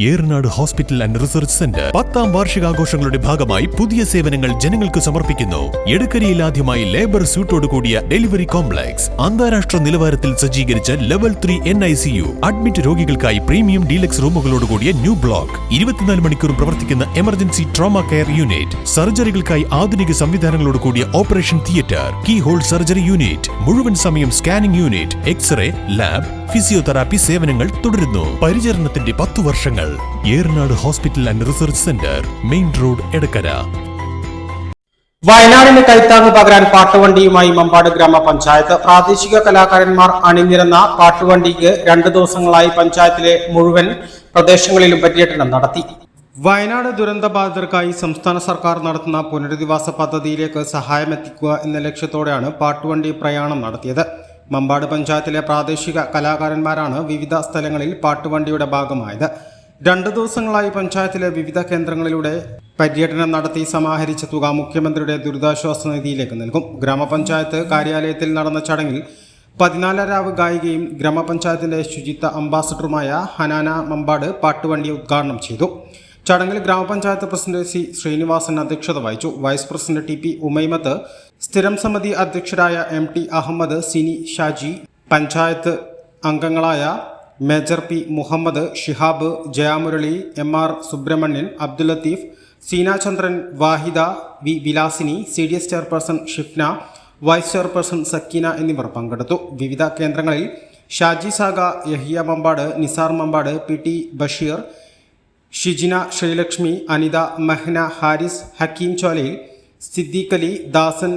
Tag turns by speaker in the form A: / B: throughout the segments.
A: Eranad hospital and research centre. പത്താം വാർഷികാഘോഷങ്ങളുടെ ഭാഗമായി പുതിയ സേവനങ്ങൾ ജനങ്ങൾക്ക് സമർപ്പിക്കുന്നു. എടക്കരയിൽ ആദ്യമായി ലേബർ സ്യൂട്ടോട് കൂടിയ ഡെലിവറി കോംപ്ലക്സ്. അന്താരാഷ്ട്ര നിലവാരത്തിൽ സജ്ജീകരിച്ച level three N I C U. Admit രോഗികൾക്കായി premium deluxe റൂമുകളോട് കൂടിയ ന്യൂ ബ്ലോക്ക്. ഇരുപത്തിനാല് മണിക്കൂറും പ്രവർത്തിക്കുന്ന എമർജൻസി ട്രോമ കെയർ യൂണിറ്റ്. സർജറികൾക്കായി ആധുനിക സംവിധാനങ്ങളോട് കൂടിയ operation theatre. Key hole surgery unit. മുഴുവൻ സമയം scanning unit. X ray lab physiotherapy സേവനങ്ങൾ തുടരുന്നു. പരിചരണത്തിന്റെ പത്തു വർഷങ്ങൾ. Eranad hospital and research centre. Main road Edakkara.
B: വയനാടിന് കൈത്താങ് പകരാൻ പാട്ടുവണ്ടിയുമായി മമ്പാട് ഗ്രാമപഞ്ചായത്ത് പ്രാദേശിക കലാകാരന്മാർ അണിനിരന്ന പാട്ടുവണ്ടിക്ക് രണ്ടു ദിവസങ്ങളായി പഞ്ചായത്തിലെ മുഴുവൻ പ്രദേശങ്ങളിലും പര്യടനം നടത്തി. വയനാട് ദുരന്തബാധിതർക്കായി സംസ്ഥാന സർക്കാർ നടത്തുന്ന പുനരധിവാസ പദ്ധതിയിലേക്ക് സഹായമെത്തിക്കുക എന്ന ലക്ഷ്യത്തോടെയാണ് പാട്ടുവണ്ടി പ്രയാണം നടത്തിയത്. മമ്പാട് പഞ്ചായത്തിലെ പ്രാദേശിക കലാകാരന്മാരാണ് വിവിധ സ്ഥലങ്ങളിൽ പാട്ടുവണ്ടിയുടെ ഭാഗമായത്. രണ്ടു ദിവസങ്ങളായി പഞ്ചായത്തിലെ വിവിധ കേന്ദ്രങ്ങളിലൂടെ പര്യടനം നടത്തി സമാഹരിച്ച തുക മുഖ്യമന്ത്രിയുടെ ദുരിതാശ്വാസ നിധിയിലേക്ക് നൽകും. ഗ്രാമപഞ്ചായത്ത് കാര്യാലയത്തിൽ നടന്ന ചടങ്ങിൽ പതിനാലരാവ് ഗായികയും ഗ്രാമപഞ്ചായത്തിന്റെ ശുചിത്വ അംബാസഡറുമായ ഹനാന മമ്പാട് പാട്ടുവണ്ടി ഉദ്ഘാടനം ചെയ്തു. ചടങ്ങിൽ ഗ്രാമപഞ്ചായത്ത് പ്രസിഡന്റ് സി ശ്രീനിവാസൻ അധ്യക്ഷത വഹിച്ചു. Vice president T P Umaimath സ്ഥിരം സമിതി അധ്യക്ഷരായ എം ടി അഹമ്മദ് സിനി ഷാജി പഞ്ചായത്ത് അംഗങ്ങളായ major P Muhammed Shihab Jayamurali M R Subrahmanian Abdul Latheef Seenachandran Vahida V Vilasini C D S chairperson Shifna vice chairperson Sakkeena എന്നിവർ പങ്കെടുത്തു. വിവിധ കേന്ദ്രങ്ങളിൽ Shaji Saga Yahiya Mampad Nisar Mampad P T Basheer Shijina Sreelakshmi Anitha Mehna Haris Hakeem Cholayil Siddique Ali Dasan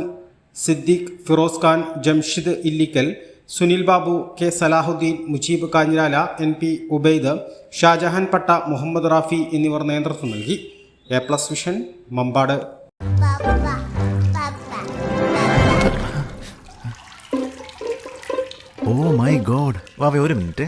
B: Siddique Firoz Khan Jamshid Illikkal Sunil Babu K Salahuddin Mujeeb Kanjirala N P Ubaid Shajahan Patta Muhammed Rafi എന്നിവർ നേതൃത്വം നൽകി. A plus vision Mampad.
C: Oh my God. വാവേ ഒരു minute.